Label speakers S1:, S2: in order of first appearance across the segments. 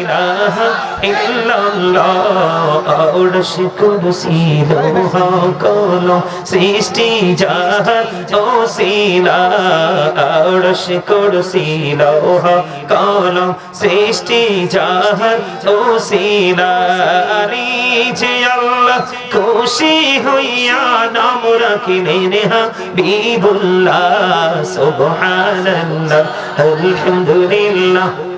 S1: ইলাহা ইল্লাল্লাহ অর্শ কুরসি লোহ কলম সৃষ্টি জাহান ও সিলা অর্শ কুরসি লোহ কলম সৃষ্টি জাহান ও সিলা নিচে আল্লাহ খুশি হইয়া নাম রাখিলেন হাবিবুল্লাহ, সুবহানাল্লাহ, আলহামদুলিল্লাহ।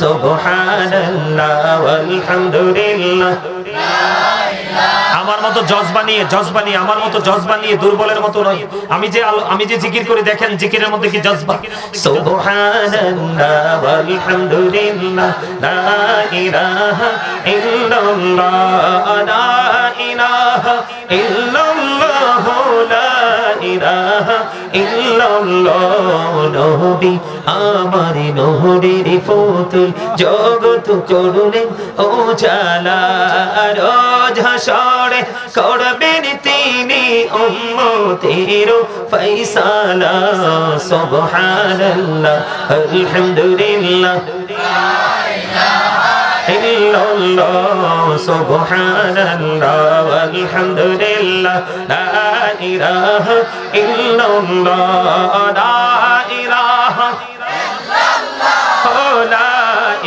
S1: সুবহানাল্লাহ ওয়ালহামদুলিল্লাহ। আমার মতো জজবা নিয়ে জজবা নিয়ে আমার মতো জজবা নিয়ে দুর্বলের মতো নয়। আমি যে আমি যে জিকির করে দেখেন, জিকিরের মধ্যে কি জজবা সুবহানাল্লাহ ওয়ালহামদুলিল্লাহ, লা নবী, আমার নহরের ফুতুল জগত করুলেন ও জালা রোজ হাসরে করবেন তিনি উম্মতের ফয়সালা। সুবহানাল্লাহ, আলহামদুলিল্লাহ। walhamdulillah la ilaha illallah la ilaha La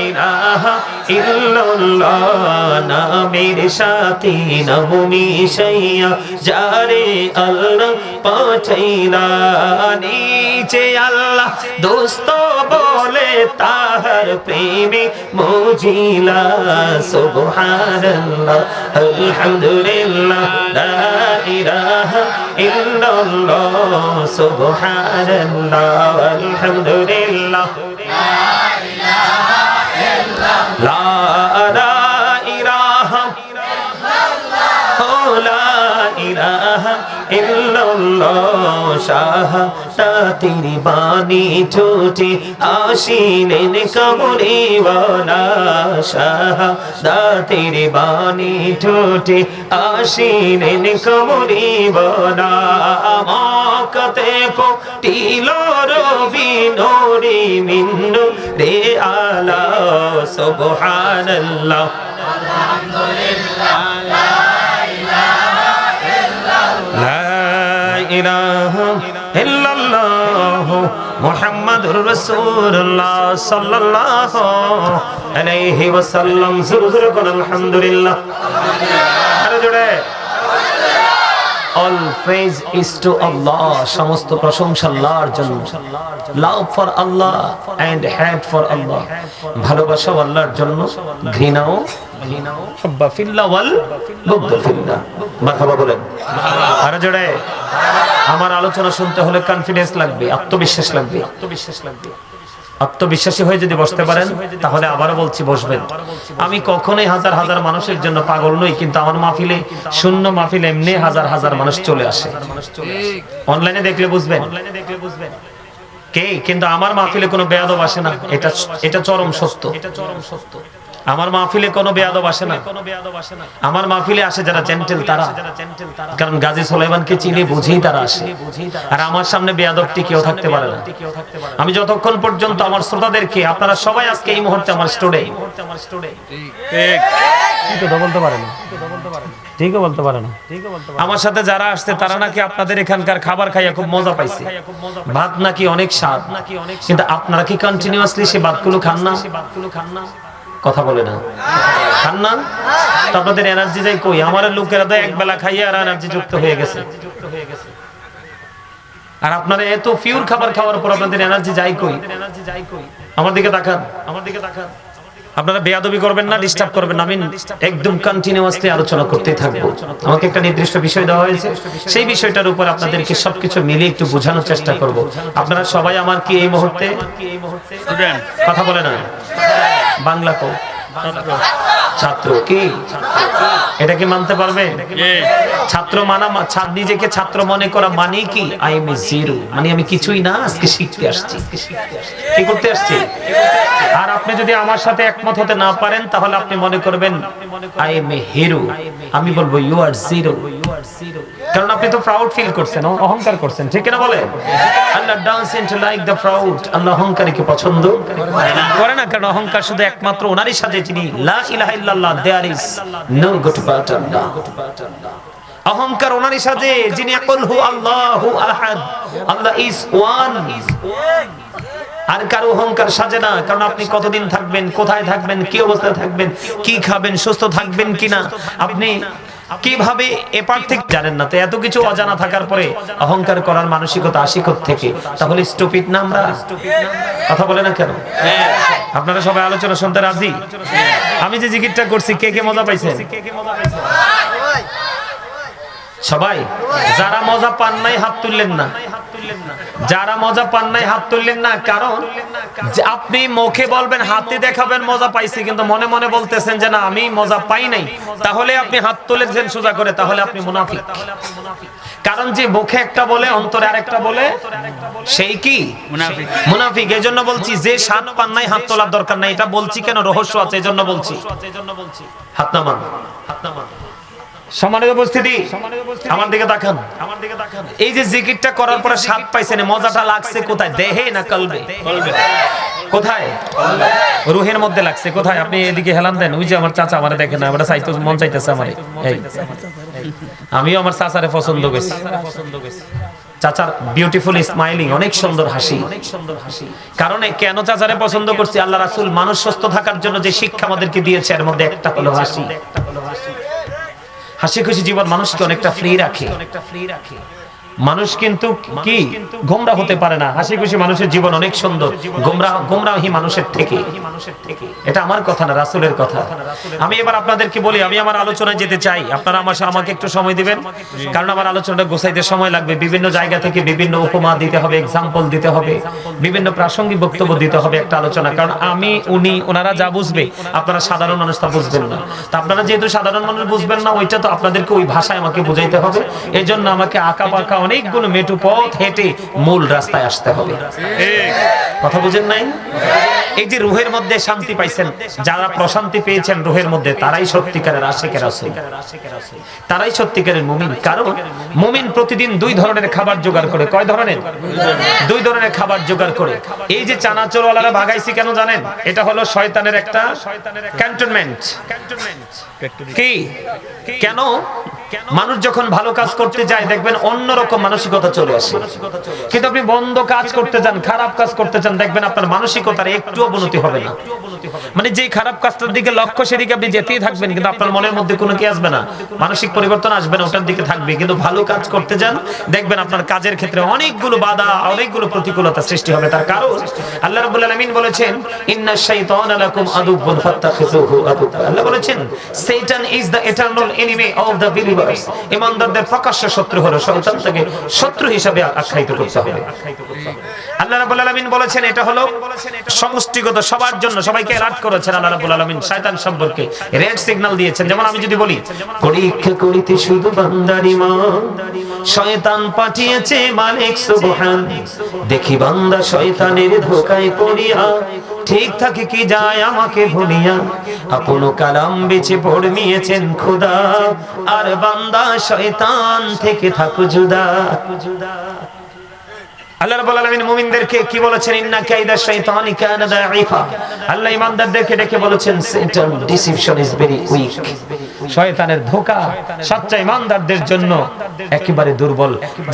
S1: ilaha illallah নামের সাথে নবমি সাইয়া, যারে আল্লাহ পাঠাইলা নিচে আল্লাহ দোস্ত বলে তাহার প্রেমে মজিলা, সুবহানাল্লাহ, আলহামদুলিল্লাহ, লা ইলাহা ইল্লাল্লাহ আলহামদুলিল্লাহ। শাহাদাতের বাণী ঠোঁটে আসিলেন কমরিওয়ালা শাহাদাতের বাণী ঠোঁটে আসিলেন কমরিওয়ালা মকতে ফুটিল রবি নোরি মিন্নু রে আলা সুবহানাল্লাহ। لا ইলাহা ইল্লাল্লাহ মুহাম্মাদুর রাসূলুল্লাহ সাল্লাল্লাহু আলাইহি ওয়াসাল্লাম। আলহামদুলিল্লাহ। আরও all praise is to Allah সমস্ত প্রশংসা আল্লাহর জন্য। Love for Allah and hate for Allah ভালোবাসা আল্লাহর জন্য, ঘৃণাও আমার আলোচনা শুনতে হলে কনফিডেন্স লাগবে আত্মবিশ্বাস লাগবে আত্মবিশ্বাস লাগবে। আত্মবিশ্বাসী হয়ে যদি বসতে পারেন তাহলে আবারও বলছি বসবেন। আমি কখনোই হাজার হাজার মানুষের জন্য পাগল নই কিন্তু আমার মাহফিলে শূন্য মাহফিল এমনি হাজার হাজার মানুষ চলে আসে। অনলাইনে দেখলে বুঝবেন। অনলাইনে দেখলে বুঝবেন। কে? কিন্তু আমার মাহফিলে কোনো বেয়াদব আসে না। এটা এটা চরম সত্য। এটা চরম সত্য। আমার মাহফিলে কোনো বেয়াদব আসে না। কোনো বেয়াদব আসে না আমার মাহফিলে আসে যারা জেন্টেল তারা। কারণ গাজী সোলাইমানকে চিনে বুঝেই তারা আসে। আর আমার সামনে বেয়াদবটি কেউ থাকতে পারে না। আমি যতক্ষণ পর্যন্ত আমার শ্রোতাদেরকে আপনারা সবাই আজকে এই মুহূর্তে আমার স্টুডে বলতে পারে না। ঠিকও বলতে পারে না। আমার সাথে যারা আসছে তারা নাকি আপনাদের এখানকার খাবার খাইয়া খুব মজা পাইছে। ভাত নাকি অনেক স্বাদ। নাকি কিন্তু আপনারা কি কন্টিনিউয়াসলি সে ভাতগুলো খান না? কথা বলে না। খান না আপনাদের এনার্জি যাই কই আমার লোকেরা তো এক বেলা খাইয়ে আর এনার্জি যুক্ত হয়ে গেছে। আর আপনারা এত পিওর খাবার খাওয়ার পর আপনাদের এনার্জি যাই কই? আমার দিকে তাকান। আমার দিকে তাকান আপনারা বেয়াদবি করবেন না ডিস্টার্ব করবেন না। আমি একদম কন্টিনিউয়াসলি আলোচনা করতেই থাকব। আমাকে একটা নির্দিষ্ট বিষয় দেওয়া হয়েছে। সেই বিষয়টার উপর আপনাদেরকে সবকিছু মিলে একটু বোঝানোর চেষ্টা করব। আপনারা সবাই আমার কি এই মুহূর্তে? কথা বলে না। বাংলা কো ছাত্র। কি? এটা কি মানতে পারবে? ছাত্র মানা নিজেকে ছাত্র মনে করা মানে কি? আই এম জিরো মানে আমি কিছুই না আজকে শিখতে আসছি। কি করতে আসছি? আর আপনি যদি আমার সাথে একমত হতে না পারেন তাহলে আপনি মনে করবেন আই এম এ হিরো আমি বলব ইউ আর জিরো কারণ আপনি তো প্রাউড ফিল করছেন অহংকার করছেন, ঠিক না বলে? Allah dance into like the proud আল্লাহ পছন্দ করে না? কারণ অহংকার শুধু একমাত্র ওনারই সাথে যিনি লা ইলাহা ইল্লাল্লাহ there is no god but Allah অহংকার ওনারই সাথে যিনি হু আল্লাহু আহাদ। আল্লাহ ইজ ওয়ান আর কারও অহংকার সাজে না, কারণ আপনি কতদিন থাকবেন, কোথায় থাকবেন, কি অবস্থায় থাকবেন, কি খাবেন, সুস্থ থাকবেন কিনা? আপনি কীভাবে এপার থেকে জানেন না? তো এত কিছু অজানা থাকার পরে অহংকার করার মানসিকতা আসি থেকে তাহলে স্টুপিড না আমরা? কথা বলে না কেন? আপনারা সবাই আলোচনা শুনতে রাজি? আমি যে জিকিরটা করছি, কে কে মজা পাইছেন? সবাই, যারা মজা পান নাই, হাত তুললেন না। যারা মজা পান নাই, হাত তুললেন না। কারণ যে আপনি মুখে বলবেন হাতে দেখাবেন মজা পাইছি কিন্তু মনে মনে বলতেছেন যে না আমি মজা পাই নাই। তাহলে আপনি হাত তুলেছেন সোজা করে তাহলে আপনি মুনাফিক। কারণ যে মুখে একটা বলে অন্তরে আরেকটা বলে সেই কি? মুনাফিক। এই জন্য বলছি যে সাত পান নাই হাত তোলার দরকার নাই। এটা বলছি কেন? রহস্য আছে এই জন্য বলছি। হাত নামান হাত নামান। সম্মানিত উপস্থিতি আমার দিকে তাকান। আমার দিকে তাকান। এই যে জিকিরটা করার পরে স্বাদ পাইছেন মজাটা লাগছে কোথায়? দেহে না কলবে? কোথায়? রুহের মধ্যে লাগছে। কোথায়? আপনি এদিকে হেলান দেন। ওই যে আমার চাচা আমারে দেখেন না ওটা চাইতে মন চাইতেছে আমারে। এই। আমিও আমার চাচারে পছন্দ করেছি। চাচার বিউটিফুল স্মাইলিং অনেক সুন্দর হাসি। অনেক সুন্দর হাসি কারণ কেন চাচারে পছন্দ করছি? আল্লাহ রাসূল মানুষ সুস্থ থাকার জন্য যে শিক্ষা আমাদেরকে দিয়েছে এর মধ্যে একটা হলো হাসি একটা হলো হাসি। খুশি জীবন মানুষকে অনেকটা ফ্রি রাখে অনেকটা ফ্রি রাখে। মানুষ কিন্তু কি? গোমরা হতে পারে না। হাসি খুশি মানুষের জীবন অনেক সুন্দর। গোমরা গোমরাহি মানুষের থেকে। এটা আমার কথা না রাসূলের কথা। আমি এবার আপনাদেরকে বলি আমি আমার আলোচনায় যেতে চাই। আপনারা আমার আমাকে একটু সময় দিবেন। কারণ আমার আলোচনাটা গোছাইতে সময় লাগবে। বিভিন্ন জায়গা থেকে বিভিন্ন উপমা দিতে হবে এক্সাম্পল দিতে হবে বিভিন্ন প্রাসঙ্গিক বক্তব্য দিতে হবে একটা আলোচনা। কারণ আমি উনি ওনারা যা বুঝবে আপনারা সাধারণ মানুষ তা বুঝবেন না। তা আপনারা যেহেতু সাধারণ মানুষ বুঝবেন না ওইটা তো আপনাদেরকে ওই ভাষায় আমাকে বুঝাইতে হবে। এই জন্য আমাকে আঁকা পাকা অনেকগুলো মেটু পথ হেঁটে মূল রাস্তায় আসতে হবে। কথা বুঝেন নাই? এই যে রুহের মধ্যে শান্তি পাইছেন যারা প্রশান্তি পেয়েছেন রুহের মধ্যে তারাই সত্যিকারের আশেকের আছে তারাই সত্যিকারের মুমিন। কারণ মুমিন প্রতিদিন দুই ধরনের খাবার জোগাড় করে। কয় ধরনের? দুই ধরনের খাবার জোগাড় করে। এই যে চানাচোরওয়ালারা ভাগাইছি কেন জানেন? এটা হলো শয়তানের একটা ক্যান্টনমেন্ট কি? কেন? মানুষ যখন ভালো কাজ করতে যায় দেখবেন অন্যরকম মানসিকতা চলে আসে। কিন্তু আপনি বন্ধ কাজ করতে যান খারাপ কাজ করতে চান দেখবেন আপনার মানসিকতার একটু অবনতি হবে না। মানে যে খারাপ কাজটার দিকে লক্ষ্য সেদিকে আপনি যেতেই থাকবেন কিন্তু আপনার মনের মধ্যে কোনো কি আসবে না। মানসিক পরিবর্তন আসবে না ওটার দিকে থাকবে। কিন্তু ভালো কাজ করতে যান দেখবেন আপনার কাজের ক্ষেত্রে অনেকগুলো বাধা অনেকগুলো প্রতিকূলতা সৃষ্টি হবে। তার কারণ আল্লাহ রাব্বুল আলামিন বলেছেন ইন্না শাইতানা লাকুম আদুবুন ফাত্তাখিযুহু আদুবা আল্লাহ বলেছেন শয়তান is the eternal enemy of the believers ইমানদারদের প্রকাশ্য শত্রু হলো শয়তান তাকে শত্রু হিসাবে আখ্যায়িত করতে হবে। আল্লাহ রাব্বুল আলামিন বলেছেন, এটা হলো সমষ্টিগত সবার জন্য। সবাইকে অ্যালার্ট করেছেন আল্লাহ রাব্বুল আলামিন, শয়তান সম্পর্কে রেড সিগন্যাল দিয়েছেন। যেমন আমি যদি বলি, পরীক্ষা করিতে শুধু বান্দারি মা, শয়তান পাঠিয়েছে মালিক সুবহান। দেখি বান্দা শয়তানের ধোকায় পড়িয়া ঠিক থাকে কি যায় আমাকে ভুলিয়া? আপন কালাম বেছে পড়মিয়েছেন খোদা। আর বান্দা শয়তান থেকে থাকু জুদা।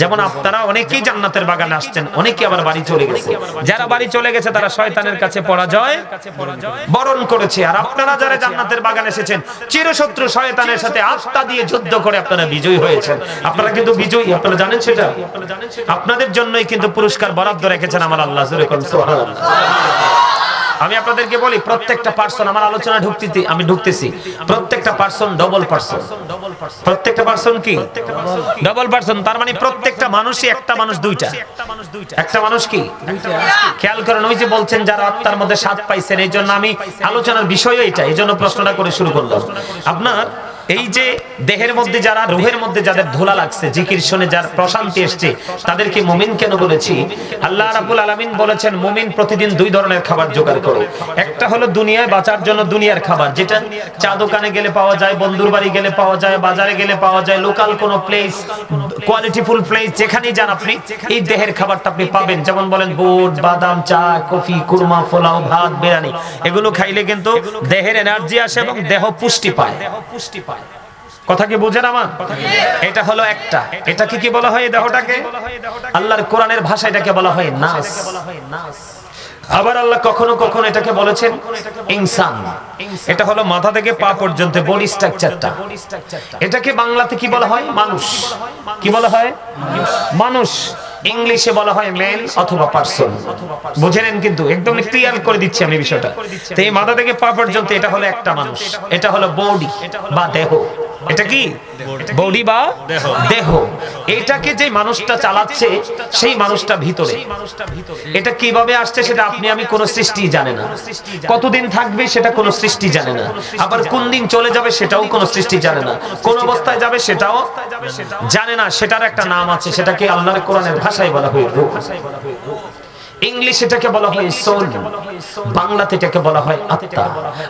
S1: যেমন আপনারা অনেকেই জান্নাতের বাগানে আসছেন আবার বাড়ি চলে গেছে। যারা বাড়ি চলে গেছে, তারা শয়তানের কাছে পরাজয় বরণ করেছে। আর আপনারা যারা জান্নাতের বাগানে এসেছেন, চিরশত্রু শয়তানের সাথে আত্মা দিয়ে যুদ্ধ করে আপনারা বিজয়ী হয়েছেন। আপনারা কিন্তু বিজয়ী, আপনারা জানেন সেটা? আপনাদের জন্যই কিন্তু পুরস্কার বরাদ্দ রেখেছেন আমার আল্লাহ আমি আপনাদেরকে বলি, প্রত্যেকটা পার্সন আমার আলোচনা ঢুকতেছি, আমি ঢুকতেছি। প্রত্যেকটা পার্সন ডবল পার্সন প্রত্যেকটা পার্সন কি? ডবল পার্সন তার মানে প্রত্যেকটা মানুষই একটা মানুষ, দুইটা। একটা মানুষ কি? খেয়াল করেন, ওই যে বলছেন যারা আত্মার মধ্যে স্বাদ পাইছেন, এই জন্য আমি আলোচনার বিষয় এটা এই জন্য প্রশ্নটা করে শুরু করলাম। আপনার এই যে দেহের মধ্যে যারা, রুহের মধ্যে যাদের ধোলা লাগছে, জিকির শুনে যার প্রশান্তি এসছে, তাদেরকে মুমিন কেন বলেছি? আল্লাহ রাব্বুল আলামিন বলেছেন, মুমিন প্রতিদিন দুই ধরনের খাবার জোগাড় করে। একটা হলো দুনিয়ায় বাঁচার জন্য দুনিয়ার খাবার, যেটা চা দোকানে গেলে পাওয়া যায়, বন্ধুর বাড়ি গেলে পাওয়া যায়, বাজারে গেলে পাওয়া যায়, লোকাল কোনো প্লেস কোয়ালিটিফুল প্লেস যেখানেই যান আপনি, এই দেহের খাবারটা আপনি পাবেন। যেমন বলেন, বুট, বাদাম, চা, কফি, কুরমা, পোলাও, ভাত, বিরিয়ানি, এগুলো খাইলে কিন্তু দেহের এনার্জি আসে এবং দেহ পুষ্টি পায় দেহ পুষ্টি পায়। কথা কি বুঝেন আমার? এটা হলো একটা। এটা কি কি বলা হয় দেহটাকে? আল্লাহর কোরআনের ভাষা এটাকে বলা হয় নাস। আবার আল্লাহ কখনো কখনো এটাকে বলেছেন ইনসান। এটা হলো মাথা থেকে পা পর্যন্ত বডি স্ট্রাকচারটা এটাকে বাংলাতে কি বলা হয়? মানুষ। কি বলা হয়? মানুষ। ইংলিশে বলা হয় মেল অথবা পার্সন বুঝে নেন কিন্তু? একদম ক্লিয়ার করে দিচ্ছি আমি বিষয়টা। তো এই মাথা থেকে পা পর্যন্ত এটা হলো একটা মানুষ। এটা হলো বডি বা দেহ। এটা কি? বডি বা দেহ? এটাকে যে মানুষটা চালাচ্ছে, সেই মানুষটা ভিতরে। এটা কীভাবে আসছে সেটা আপনি, আমি কোন সৃষ্টি জানে না। কতদিন থাকবে সেটা কোনো সৃষ্টি জানে না। আবার কোন দিন চলে যাবে সেটাও কোন সৃষ্টি জানে না। কোন অবস্থায় যাবে সেটাও জানে না। সেটার একটা নাম আছে, সেটাকে আল্লাহর কোরআনের ভাষায় বলা হয় ইংলিশ এটাকে বলা হয় সোল বাংলাতে এটাকে বলা হয় আত্মা।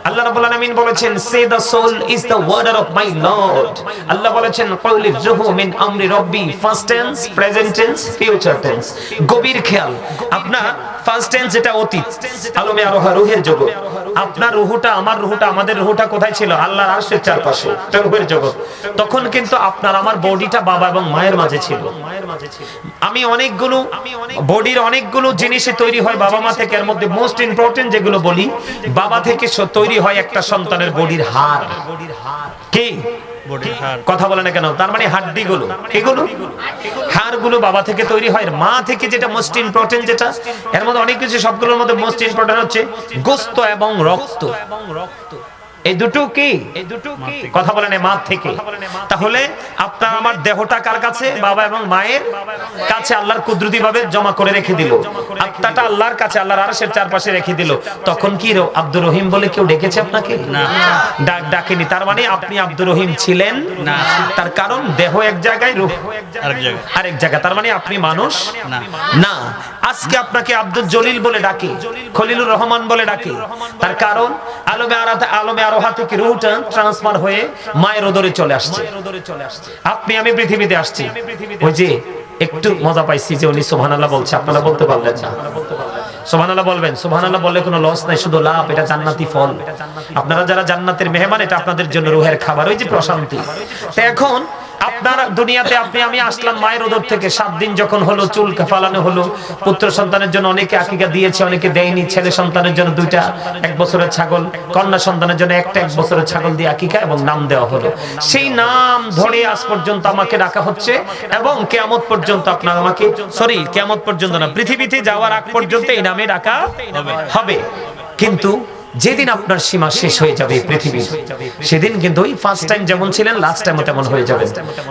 S1: আল্লাহ রাব্বুল আলামিন বলেছেন say the soul is the order of my lord আল্লাহ বলেছেন কওলি জুহু মিন আমরি রব্বি first tense present tense future tense গভীর খেয়াল। আপনার ফার্স্ট টেন্স এটা অতীত আলমে আরোহা রুহের জগৎ আপনার রুহুটা আমার রুহুটা আমাদের রুহুটা কোথায় ছিল? আল্লাহর আরশের চারপাশে রুহের জগৎ। তখন কিন্তু আপনার আমার বডিটা বাবা এবং মায়ের মাঝে ছিল। আমি অনেকগুলো বডির অনেকগুলো জিনিসে তৈরি হয় বাবা মা থেকে। এর মধ্যে মোস্ট ইম্পর্টেন্ট যেগুলো বলি বাবা থেকে তৈরি হয় একটা সন্তানের বডির হাড়। কি? কথা বলে না কেন? তার মানে হাড্ডি গুলো এগুলো? হাড়গুলো বাবা থেকে তৈরি হয় মা থেকে যেটা মোস্ট ইম্পর্টেন্ট যেটা, এর মধ্যে অনেক কিছু সবগুলোর মধ্যে মোস্ট ইম্পর্টেন্ট হচ্ছে গোস্ত এবং রক্ত এবং রক্ত। এই দুটো কি? এই দুটো কি? কথা বলেন মা থেকে। তাহলে আপনার আমার দেহটা কার কাছে? বাবা এবং মায়ের কাছে আল্লাহর কুদরতি ভাবে জমা করে রেখে দিল। আত্মাটা আল্লাহর কাছে আল্লাহর আরশের চারপাশে রেখে দিল। তখন কি আব্দুর রহিম বলে কেউ ডেকেছে আপনাকে? ডাক ডাকেনি। তার মানে আপনি আব্দুর রহিম ছিলেন।
S2: না।
S1: তার কারণ দেহ এক জায়গায় রূহ
S2: আরেক জায়গায়।
S1: আরেক জায়গা তার মানে আপনি মানুষ?
S2: না।
S1: না। আজকে আপনাকে আব্দুল জলিল বলে ডাকে। খলিলুর রহমান বলে ডাকে। তার কারণ আলমে আরাতে আলমে আরোহা থেকে রুহটা ট্রান্সফার হয়ে মায়ের ওদরে চলে আসছে। আপনি আমি পৃথিবীতে আসছি। ওই যে একটু মজা পাইছি যে উনি সুবহানাল্লাহ বলছে। আপনারা বলতে পারলেন না। সুবহানাল্লাহ বলবেন। সুবহানাল্লাহ বললে কোনো লস নাই শুধু লাভ এটা জান্নাতি ফল। আপনারা যারা জান্নাতের মেহমান এটা আপনাদের জন্য রুহের খাবার ওই যে প্রশান্তি। তো এখন আপনার দুনিয়াতে আপনি, আমি আসলাম মায়ের ওদর থেকে। সাত দিন যখন হলো, চুল ফালানো হলো, পুত্র সন্তানের জন্য অনেকে আকিকা দিয়েছে, অনেকে দেয়নি। ছেলে সন্তানের জন্য দুইটা, এক বছরের ছাগল, কন্যা সন্তানের জন্য একটা, এক বছরের ছাগল দিয়ে আকিকা এবং নাম দেওয়া হলো। সেই নাম ধরে আজ পর্যন্ত আমাকে রাখা হচ্ছে এবং কেয়ামত পর্যন্ত আপনার আমাকে, সরি, কেয়ামত পর্যন্ত না, পৃথিবীতে যাওয়ার আগ পর্যন্ত এই নামে ডাকা হবে। কিন্তু যেদিন আপনার সীমা শেষ হয়ে যাবে পৃথিবীর সেদিন কিন্তু ওই ফার্স্ট টাইম যেমন ছিলেন লাস্ট টাইমও তেমন হয়ে যাবে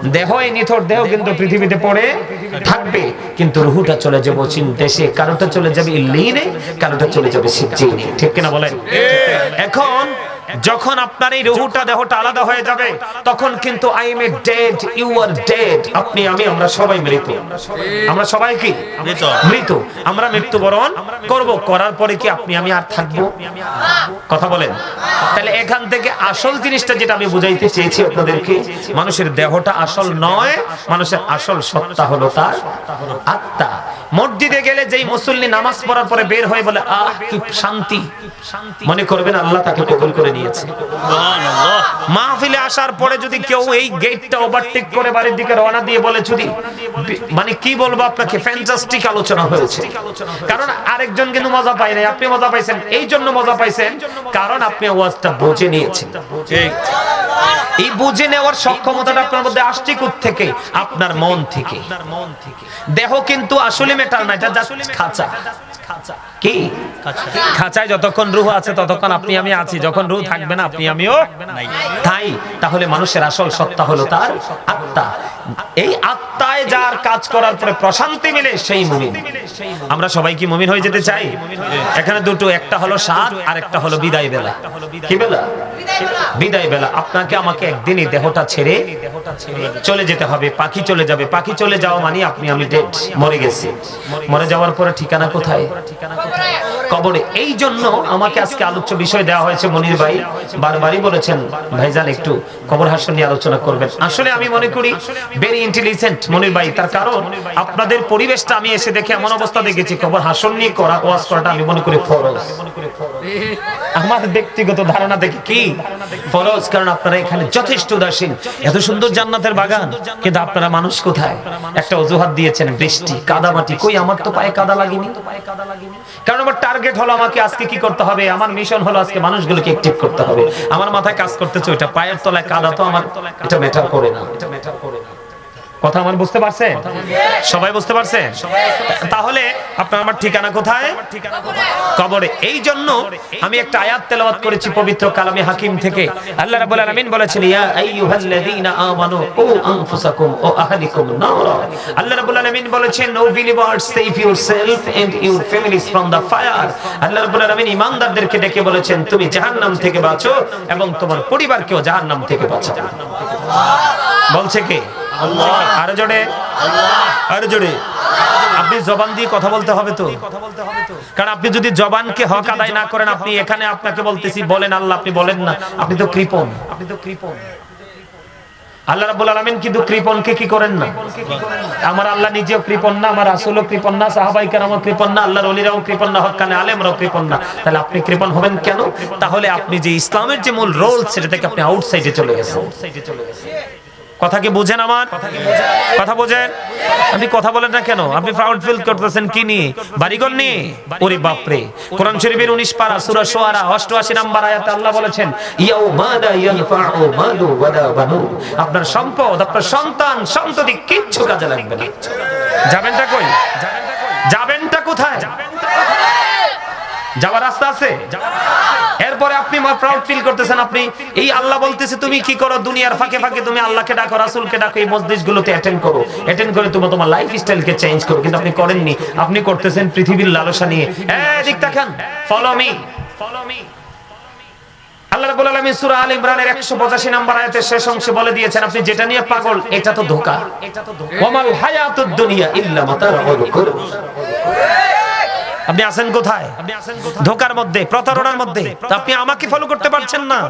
S1: দেহ এই নিথর দেহ কিন্তু পৃথিবীতে পড়ে থাকবে কিন্তু রুহুটা চলে যাবে চীন দেশে কারোটা চলে যাবে লিনে কারোটা চলে যাবে সিজ্জিনে ঠিক কিনা বলেন? এখন যখন আপনার এই রুহুটা দেহটা আলাদা হয়ে যাবে তখন কিন্তু I am a dead you are dead আপনি আমি আমরা সবাই মৃত। আমরা সবাই কি?
S2: মৃত।
S1: আমরা মৃত্যুবরণ করব। করার পরে কি আপনি আমি আর থাকব? কথা বলেন। তাহলে এখান থেকে আসল জিনিসটা যেটা আমি বুঝাইতে চেয়েছি আপনাদেরকে মানুষের দেহটা আসল নয় মানুষের আসল সত্তা হলো তার আত্মা। মসজিদে গেলে যেই মুসল্লি নামাজ পড়ার পরে বের হয়ে বলে, আহ, কি শান্তি। মনে করবেন আল্লাহ তাকে কবুল করে নিয়েছে। মাহফিলে আসার পরে যদি কেউ এই গেটটা ওভারটেক করে বাড়ির দিকে রওনা দিয়ে বলে, যদি মানে কি বলব আপনাকে ফ্যান্টাস্টিক আলোচনা হয়েছে। কারণ আরেকজন কিন্তু মজা পায় নাই। আপনি মজা পাইছেন? এই জন্য মজা পাইছেন? কারণ আপনি ওয়াজটা বুঝে নিয়েছেন।
S2: ঠিক
S1: এই বুঝে নেওয়ার সক্ষমতাটা আপনার মধ্যে আসছে থেকে আপনার মন থেকে। দেহ কিন্তু আসলে মেটার না এটা জাস্ট খাঁচা। খাঁচায় যতক্ষণ রুহ আছে, ততক্ষণ আপনি আমি আছি। যখন রুহ থাকবে না, আপনি আমিও তাই, তাহলে মানুষের আসল সত্তা হলো তার আত্মা। এই আত্মায় যার কাজ করার পরে প্রশান্তি মিলে, সেই মুমিন। আমরা সবাই কি মুমিন হয়ে যেতে চাই? এখানে দুটো, একটা হলো সাত আর একটা হলো বিদায় বেলা। কি বেলা? বিদায় বেলা। আপনাকে, আমাকে একদিনই দেহটা ছেড়ে চলে যেতে হবে। পাখি চলে যাবে। পাখি চলে যাওয়া মানে আপনি আমি ডেড মরে গেছি। মরে যাওয়ার পরে ঠিকানা কোথায়? কবরে। এই জন্য আমাকে আজকে আলোচ্য বিষয় দেওয়া হয়েছে মনির ভাই। বারবারই বলেছেন, ভাইজান, একটু কবর হাসন নিয়ে আলোচনা করবেন। আসলে আমি মনে করি ভেরি ইন্টেলিজেন্ট মনির ভাই, তার কারণ আপনাদের পরিবেশটা আমি এসে দেখে এমন অবস্থা দেখেছি, কবর হাসন নিয়ে করা, ওয়াজ করাটা আমি মনে করি ফরজ। আমার ব্যক্তিগত ধারণা দেখে কি? ফরজ, কারণ আপনারা এখানে যথেষ্ট উদাসীন। এত সুন্দর জান্নাতের বাগান, কিন্তু আপনারা মানুষ কোথায়? একটা অজুহাত দিয়েছেন, বৃষ্টি, কাদামাটি, কই আমার তো পায়ে কাদা লাগেনি? কারণ আমার টার্গেট হলো আমাকে আজকে কি করতে হবে? আমার মিশন হলো আজকে মানুষগুলোকে অ্যাক্টিভ করতে হবে। আমার মাথায় কাজ করতেছে ওইটা। পায়ের তলায় কাদা তো আমার এটা ম্যাটার করে না। এটা ম্যাটার করে কথা আমার বুঝতে পারছেন সবাই বুঝতে পারছেন তাহলে আপনার আমার ঠিকানা কোথায়? কবরে। এই জন্য আমি একটা আয়াত তেলাওয়াত করেছি পবিত্র কালামে হাকিম থেকে। আল্লাহ রাব্বুল আলামিন বলেছেন ইয়া আইয়ুহাল্লাযীনা আমানু ও আনফুসাকুম ও আহলিকুম নারা। আল্লাহ রাব্বুল আলামিন বলেছেন O believers save yourself and your families from the fire আল্লাহ রাব্বুল আলামিন ঈমানদারদেরকে ডেকে বলেছেন তুমি জাহান্নাম থেকে বাঁচো এবং তোমার পরিবারকেও জাহান্নাম থেকে বাঁচাও। বলছে কে? আরও জোরে। আরও জোরে। আপনি জবান দিয়ে কথা বলতে হবে তো? কারণ আপনি যদি জবানকে হক আদায় না করেন আপনি এখানে আপনাকে বলতেছি বলেন আল্লাহ আপনি বলেন না। আপনি তো কৃপণ। আপনি তো কৃপণ। আল্লাহ রাব্বুল আলামিন কিন্তু কৃপণকে কি করেন না? আমার আল্লাহ নিজেও কৃপণ না আমার রাসূলও কৃপণ না সাহাবাই কেরামও কৃপণ না আল্লাহর ওলিরাও কৃপণ না হক্কানে আলেমরাও কৃপণ না। তাহলে আপনি কৃপণ হবেন কেন? তাহলে আপনি যে ইসলামের যে মূল রোল সেটা থেকে আপনি আউটসাইডে চলে গেছেন। কথা কি বুঝেন আমার? কথা বোঝেন? আপনি কথা বলেন না কেন? আপনি প্রাউড ফিল করতেছেন কি নিয়ে? বাড়িঘর নিয়ে? ওরে বাপরে। কোরআন শরীফের 19 পারা, সূরা শুআরা 88 নাম্বার আয়াতে আল্লাহ বলেছেন আপনার সম্পদ, আপনার সন্তান, সন্ততি কিচ্ছু কাজে লাগবে না। যাবেনটা কই? যাবেনটা কোথায়? যাওয়ার রাস্তা আছে? এরপরে আপনি প্রাউড ফিল করতেছেন, আপনি, এই আল্লাহ বলতেছে, তুমি কি করো? দুনিয়ার ফাঁকে ফাঁকে তুমি আল্লাহকে ডাকো, রাসূলকে ডাকো, এই মসজিদগুলোতে অ্যাটেন্ড করো। অ্যাটেন্ড করে তুমি তোমার লাইফ স্টাইলকে চেঞ্জ করো। কিন্তু আপনি করেননি। আপনি করতেছেন পৃথিবীর লালসা নিয়ে। এই দিক তাকান। ফলো মি ফলো মি আল্লাহ আল ইমরানের 185 নম্বর আয়াতের শেষ অংশে বলে দিয়েছেন, আপনি যেটা নিয়ে পাগল, এটা তো দুনিয়া আপনি আছেন কোথায়? ধোকার মধ্যে প্রতারণার মধ্যে। আপনি আমাকে ফলো করতে পারছেন না।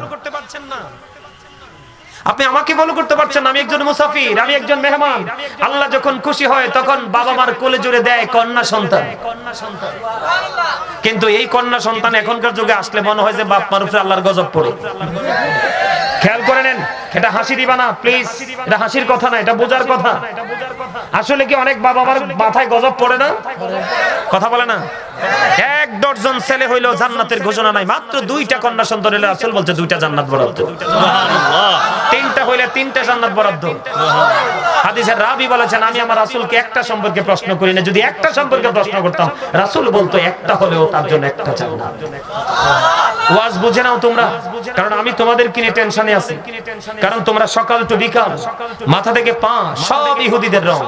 S1: আপনি আমাকে ফলো করতে পারছেন আমি একজন মুসাফির আমি একজন মেহমান। আল্লাহ যখন খুশি হয় তখন বাবা মার কোলে জুড়ে দেয় কন্যা সন্তান। কিন্তু এই কন্যা সন্তান এখনকার যুগে আসলে মনে হয় যে বাপ মার উপরে আল্লাহর গজব পড়ে। খেয়াল করে নেন, এটা হাসি দিবা না প্লিজ এটা হাসির কথা না, এটা বোঝার কথা। আসলে কি অনেক বাবা মার মাথায় গজব পড়ে না? কথা বলে না? এক ডজন ছেলে হইল জান্নাতের ঘোষণা নাই, মাত্র দুইটা কন্যা সন্তান হইলে আসল বলছে দুইটা জান্নাত বরাদ্দ। তিনটা হইলে তিনটা জান্নাত বরাদ্দ। হাদিসের রাবি বলেছেন, আমি আমার রাসূলকে একটা সম্পর্কে প্রশ্ন করি না, যদি একটা সম্পর্কে প্রশ্ন করতাম, রাসূল বলতো, একটা হলেও তার জন্য একটা জান্নাত। ওয়াজ বুঝে নাও তোমরা। কারণ আমি তোমাদের কিনে টেনশনে আছি। কারণ তোমরা সকাল টু বিকাল, মাথা থেকে পা, সব ইহুদিদের রং।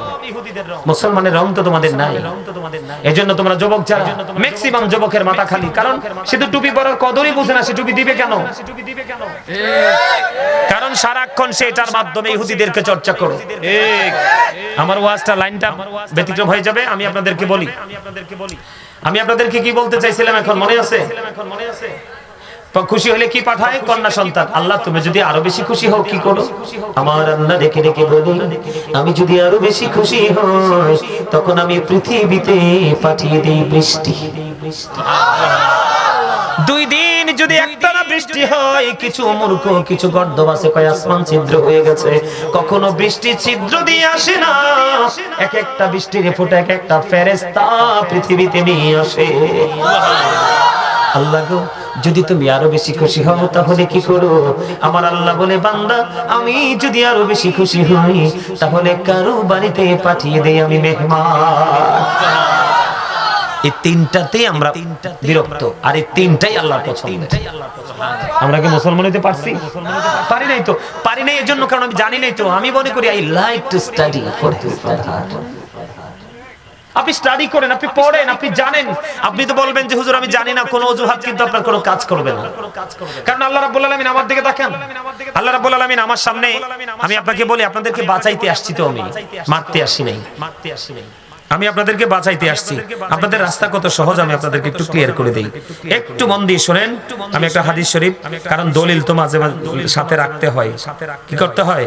S1: মুসলমানের রং তো তোমাদের নাই। এজন্য তোমরা যুবক যারা ম্যাক্সিমাম যুবকের মাথা খালি। কারণ সে তো টুপি পরার কদরই বুঝে না, সে টুপি দিবে কেন? কারণ সারাক্ষণ সে এটার মাধ্যমে ইহুদিদেরকে চর্চা করো আমার ওয়াজটা লাইনটা ব্যতিক্রম হয়ে যাবে, আমি আপনাদেরকে বলি। আমি আপনাদেরকে কি বলতে চাইছিলাম এখন, মনে আছে? তো খুশি হলে কি পাঠায়? কন্যা সন্তান। আল্লাহ তুমি যদি আরও বেশি খুশি হও কি করো? আমার আল্লাহ রেখে রেখে বলি আমি যদি আরও বেশি খুশি হই তখন আমি পৃথিবীতে পাঠিয়ে দেই বৃষ্টি। দুই দিন যদি একটানা বৃষ্টি হয় কিছু মূর্খ কিছু গর্দ বাসে কয় আসমান ছিদ্র হয়ে গেছে। কখনো বৃষ্টি ছিদ্র দিয়ে আসে না। এক একটা বৃষ্টির ফোঁটা এক একটা ফেরেশতা পৃথিবীতে নিয়ে আসে। আল্লাহ গো, যদি তুমি আরও বেশি খুশি হও, তাহলে কি করো? আমার আল্লাহ বলে, বান্দা, আমি যদি আরও বেশি খুশি হই, তাহলে কারও বাড়িতে পাঠিয়ে দেই আমি মেহমান। এই তিনটাতেই আমরা বিরক্ত, আর এই তিনটাই আল্লাহর পছন্দ। আমরা কি মুসলমান হতে পারছি? পারি নাই তো? পারি নাই এর জন্য কারণ আমি জানি নাই তো। আমি মনে করি I like to study for আপনি স্টাডি করেন, আপনি পড়েন, আপনি জানেন। আপনি তো বলবেন যে, হুজুর, আমি জানি না, কোন অজুহাত কিন্তু আপনার কোনো কাজ করবে না। কারণ আল্লাহ রাব্বুল আলামিন আমার দিকে দেখেন আল্লাহ রাব্বুল আলামিন আমার সামনে, আমি আপনাকে বলি, আপনাদেরকে বাঁচাইতে আসছি তো আমি। মারতে আসি নাই। মারতে আসি নাই আমি আপনাদেরকে বাঁচাইতে আসছি। আপনাদের রাস্তা কত সহজ, আমি আপনাদেরকে একটু ক্লিয়ার করে দেই। একটু মন দিয়ে শোনেন, আমি একটা হাদিস শরীফ, কারণ দলিল তো মাঝে মাঝে সাথে রাখতে হয়। কি করতে হয়?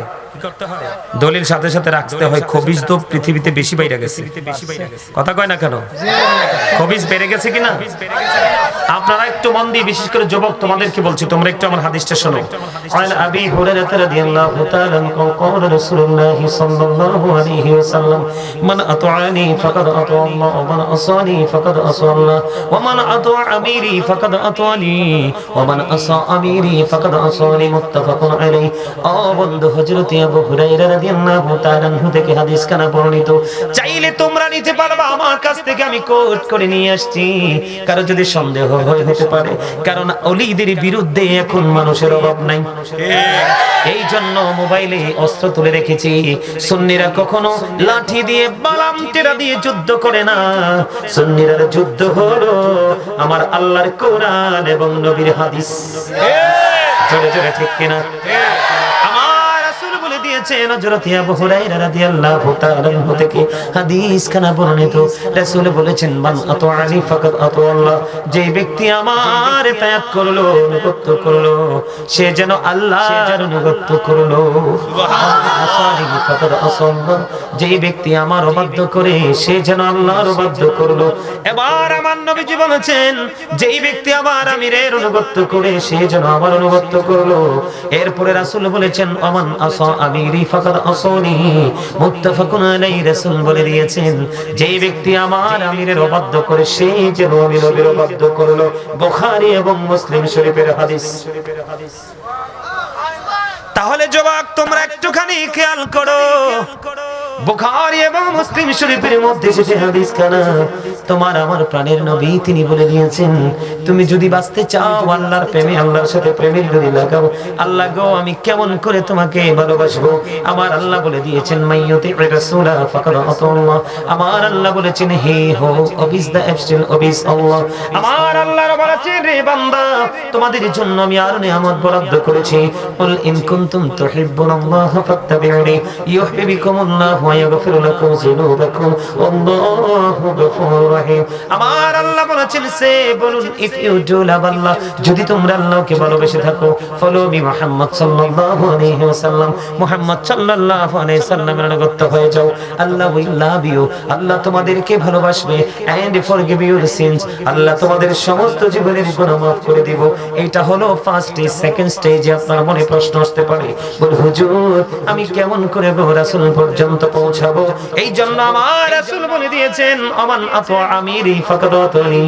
S1: দলিল সাথে সাথে রাখতে হয় খবিজ তো পৃথিবীতে বেশি বাইরে গেছে কথা কয় না কেন খবিজ বেড়ে গেছে কিনা আপনারা একটু মন দিয়ে বিশেষ করে যুবক তোমাদেরকে বলছি তোমরা একটু আমার হাদিসটা শোনো قال ابي هريره رضي الله تعالى عنه قال رسول الله صلى الله عليه وسلم من اطاعني فقد اطاع الله ومن عصاني فقد عصى الله ومن اطاع اميري فقد اطاعني ومن عصى اميري فقد عصاني متفق عليه ও বন্ধু হযরত আবু হুরায়রা রাদিয়াল্লাহু তাআলা থেকে হাদিস কানা বর্ণিত। চাইলে তোমরা নিতে পারবা, আমার কাছ থেকে আমি কোট করে নিয়ে আসছি। কারও যদি সন্দেহ হয় হতে পারে, কারণ অলিদের বিরুদ্ধে এখন মানুষের অভাব নাই। এই জন্য মোবাইলে অস্ত্র তুলে রেখেছি। সুন্নিরা কখনো লাঠি দিয়ে বালাম টেরা দিয়ে যুদ্ধ করে না। সুন্নিরার যুদ্ধ হলো আমার আল্লাহর কোরআন এবং নবীর হাদিস। জোরে জোরে, ঠিক কিনা? আবু রাদিয়াল্লাহু তাআলা হাদিস খানা বর্ণিত। রাসূল বলেছেন, মান আতাআনি আতাআল্লাহ। যে ব্যক্তি আমার করল অনুগত করল, সে যেন অনুগত করল। আসাল্লাহ যে ব্যক্তি আমার অবাধ্য করে, সে যেন আল্লাহর অবাধ্য করল। এবার আমার নবীজি বলেছেন, যেই ব্যক্তি আমার আমিরের অনুগত করে, সে যেন আমার অনুগত করল। এরপরে রাসূল বলেছেন আমান আসা আমিরি ফাকাদ আসানি মুত্তাফাকুন আলাইহি রাসূল বলে দিয়েছেন যেই ব্যক্তি আমার আমিরের অবাধ্য করে সেই যে আমি নবীর অবাধ্য করল। বুখারী এবং মুসলিম শরীফের হাদিস। তাহলে জবাব তোমরা একটুখানি খেয়াল করো। বুখারী এবং মুসলিম শরীফের মধ্যে এসেছে হাদিস খানা, তোমার আমার প্রাণের নবী তিনি বলে দিয়েছেন, তুমি যদি বাঁচতে চাও, আল্লাহর প্রেমে, আল্লাহর সাথে প্রেমের যদি লাগাও, আল্লাহ গো, আমি কেমন করে তোমাকে ভালোবাসবো? আমার আল্লাহ বলে দিয়েছেন মাইয়তে রাসূলা ফাকাদ আতাল্লাহ আমার আল্লাহ বলেছেন, হে হো, অবিস দা অ্যাবস্টিল অবিস আল্লাহ। আমার আল্লাহ বলেছেন রে বান্দা, তোমাদের জন্য আমি আর নিয়ামত বরাদ্দ করেছি। কুল ইন কুনতুম তুহিব্বুনাল্লাহ ফাত্তাবিউনি, ইউহিব্বুকুমুল্লাহ যদি তোমরা আল্লাহকে ভালোবেসে থাকো ফলো মি মুহাম্মদ সাল্লাল্লাহু আলাইহি সাল্লামের অনুগত হয়ে যাও। আল্লাহ আল্লাহ তোমাদেরকে ভালোবাসবে আল্লাহ তোমাদের সমস্ত জীবনের গুনাহ মাফ করে দিব। এটা হলো ফার্স্ট স্টেজ সেকেন্ড স্টেজে আপনার মনে প্রশ্ন আসতে পারে। বল, হুজুর, আমি কেমন করে রাসূল পর্যন্ত পৌঁছাবো। এই জন্য আমার রাসূল বলে দিয়েছেন আমান আতো আমিরি ফাকাদাতনি।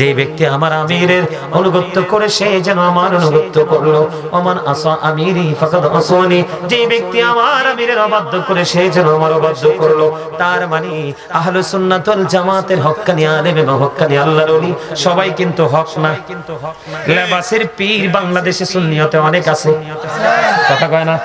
S1: যে ব্যক্তি আমার আমিরের অনুগত করে, সে যেন আমার অনুগত করল। আমান আসা আমিরি ফাকাদ আসানি যে ব্যক্তি আমার আমিরের অবাধ্য করে, সে যেন আমার অবাধ্য করল। তার মানে আহলে সুন্নাতুল জামাতের হক্কানি আলেম এবং হক্কানি আল্লাহর ওলি সবাই কিন্তু হক না। লেবাসের পীর বাংলাদেশে সুন্নিয়তে অনেক আছে। কথা কয় না?